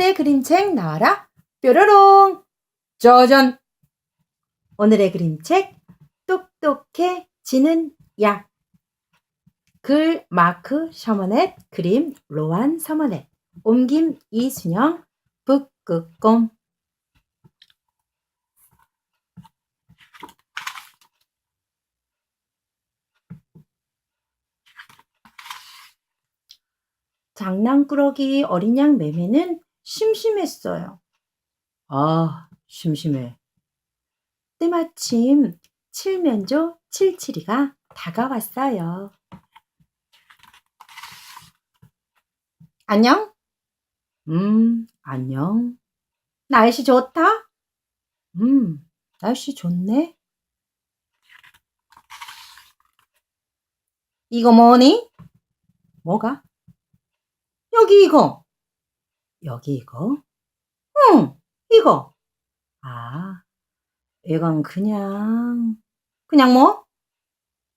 오늘의 그림책 나와라. 뾰로롱. 짜잔 오늘의 그림책. 똑똑해지는 약 글 마크 셔머넷 그림 로안 서머넷. 옮김 이순영 북극곰. 장난꾸러기 어린 양 매매는 심심했어요. 아, 심심해. 때마침 칠면조 칠칠이가 다가왔어요. 안녕? 음, 안녕. 날씨 좋다? 음, 날씨 좋네. 이거 뭐니? 뭐가? 여기 이거. 여기 이거? 응, 이거. 아, 이건 그냥, 그냥 뭐?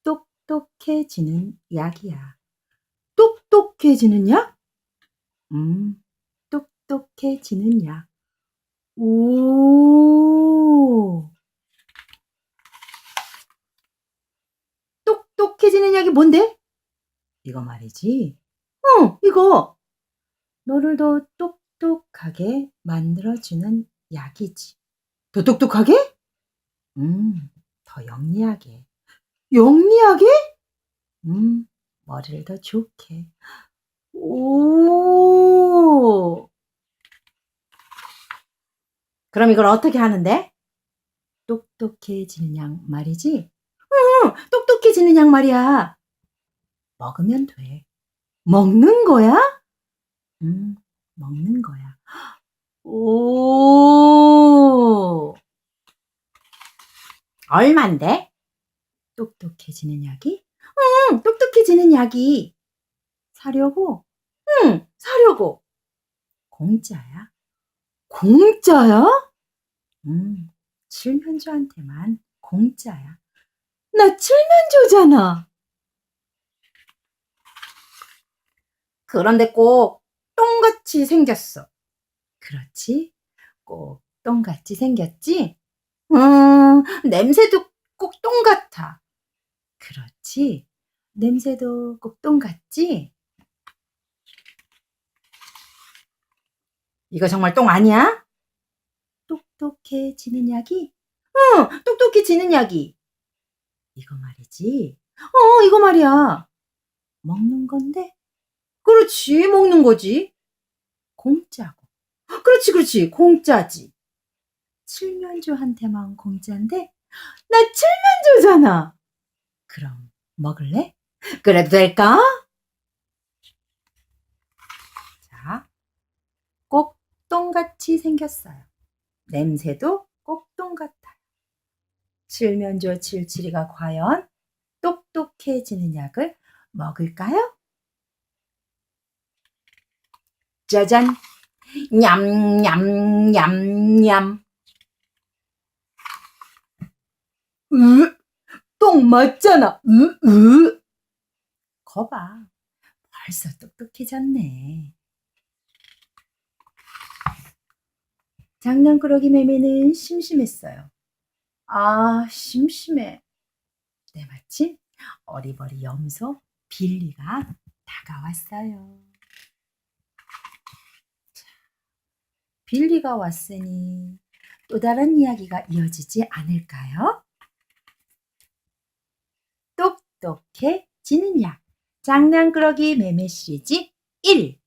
똑똑해지는 약이야. 똑똑해지는 약? 음, 똑똑해지는 약. 오. 똑똑해지는 약이 뭔데? 이거 말이지. 응, 이거. 너를 더 똑똑하게 만들어주는 약이지. 더 똑똑하게? 음, 더 영리하게. 영리하게? 음, 머리를 더 좋게. 오. 그럼 이걸 어떻게 하는데? 똑똑해지는 약 말이지? 응, 똑똑해지는 약 말이야. 먹으면 돼. 먹는 거야? 음, 먹는 거야. 오. 얼만데? 똑똑해지는 약이? 응, 똑똑해지는 약이. 사려고? 응, 사려고. 공짜야. 공짜야? 음, 칠면조한테만 공짜야. 나 칠면조잖아. 그런데 꼭 똥같이 생겼어. 그렇지? 꼭 똥같이 생겼지? 음, 냄새도 꼭 똥 같아. 그렇지? 냄새도 꼭 똥 같지? 이거 정말 똥 아니야? 똑똑해지는 약이? 응, 똑똑해지는 약이. 이거 말이지. 어, 이거 말이야. 먹는 건데? 그렇지, 먹는 거지. 공짜고. 그렇지, 그렇지, 공짜지. 칠면조한테만 공짜인데, 나 칠면조잖아. 그럼 먹을래? 그래도 될까? 자, 꼭 똥같이 생겼어요. 냄새도 꼭똥 같아요. 칠면조 칠칠이가 과연 똑똑해지는 약을 먹을까요? 짜잔! 냠냠냠냠. 으, 똥 맞잖아. 으, 으. 거봐. 벌써 똑똑해졌네. 장난꾸러기 매매는 심심했어요. 아, 심심해. 때마침 어리버리 염소 빌리가 다가왔어요. 빌리가 왔으니 또 다른 이야기가 이어지지 않을까요? 똑똑해지는 약 장난꾸러기 매매 시리즈 1